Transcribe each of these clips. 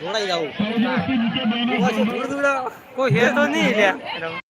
ઘોડાઈ જવું કોઈ હેર તો નહીં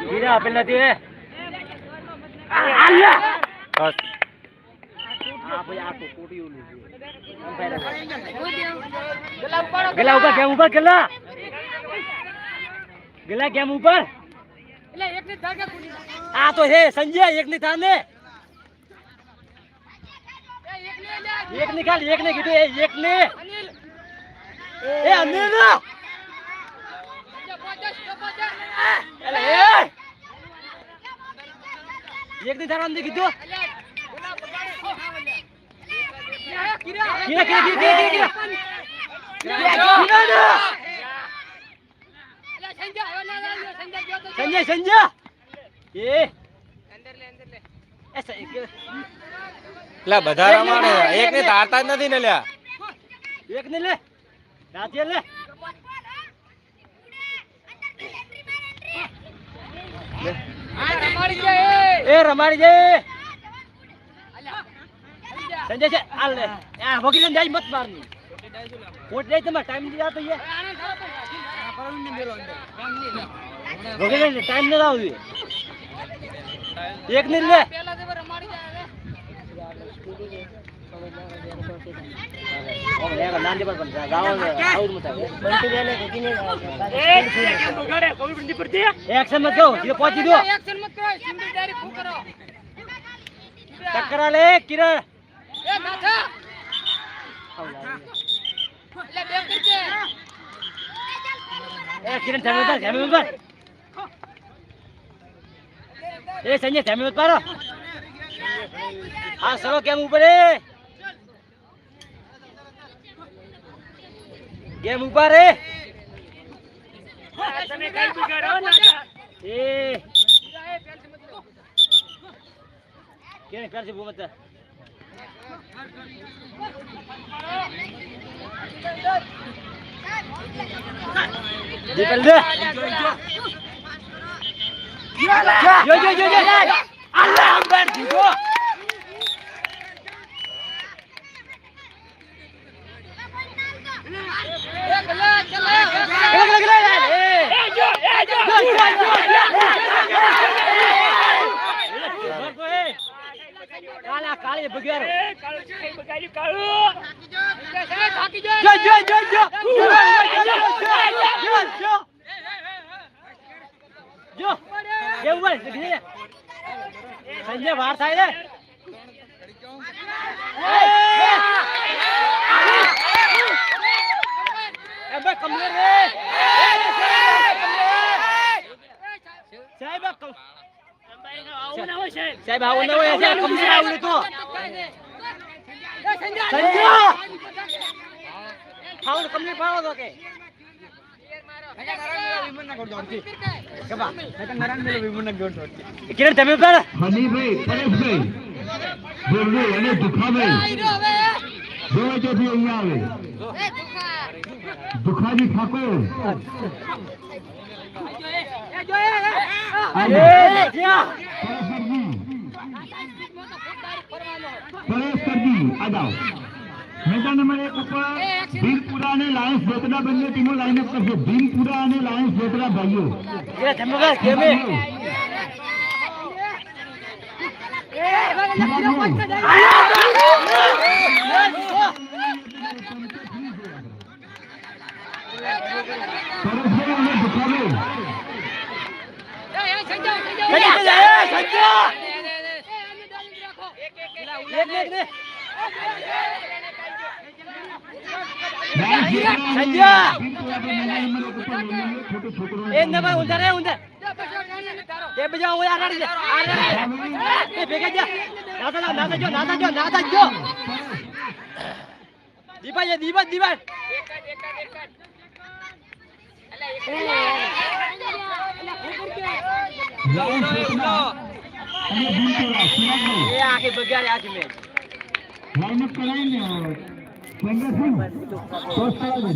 કીધા આપેલ નથી ગલા ઉપર કેમ ઉપર ગલા ગલા કેમ ઉપર આ તો હે સંજય એક ની થાને એક ની એક ને કીધું, એક ને. એ અમીર નો એક દી તારા કીધું. કિરા કિરા કિરા કિરા કિરા સંજય સંજય! એ. લે બધા રમાડે એક ને તારતા જ નથી ને લ્યા. એક ને લે. રાતે લે. એ રમાડી જાય સંજય છે આ લે. આ વકીલ જાય મત મારની કોટ લઈ તમારે ટાઈમ નથી આવતો વકીલ ટાઈમ નથી આવતો એક નહીં લે. ટકરા લે કિરણ કિરણ જમીન જમીન પર એ સંજય જમીન પર પારો હા, સરો, કેમ ઉપર કેમ ઊભા રે. તમે કઈ બિગાડો ના એ. કેને કરશે ભૂમત દીપલ દે જો જો જો જો અલ્લાહ અકબર દીધો એ ગલા ચલા ગલે ગલે ગલે એ જો એ જો જો જો જો કાલા કાળી એ કાળું બગાડ્યું કાળું. જો જો સંજય વાર થાય ને એ ભાઈ કમલે રે સાહેબ આ કમ- આવું ના હોય છે. સાહેબ આવું ના હોય સાહેબ કમલે આવડે તો સંજય! ફાઉલ કમલે ફાવો તો કે? કિરણ તમે પર હનીભાઈ પરેશભાઈ બોલવું અને દુખાભાઈ જોવે ચોથી અહીંયા આવે. દુખાજી ઠાકોર. અરે ક્યાં પરેશજી પરેશજી આ જાઓ મેદાન નંબર એક ઉપર ભીમપુરા અને લાયન્સ જોતરા બંને ટીમો લાઈનઅપ કરશે ભીમપુરા અને લાયન્સ જોતરા ભાઈઓ પરેશભાઈ અને સંજય સંજય સંજય! દીપા દીપા દીપા જોતરા અને ભીમપુરા સિરાજભાઈ એ આખી બગાડી આખી મેચ લાઈનઅપ કરાવીને ચંદ્રસિંહ પોસ્ટ કરાવી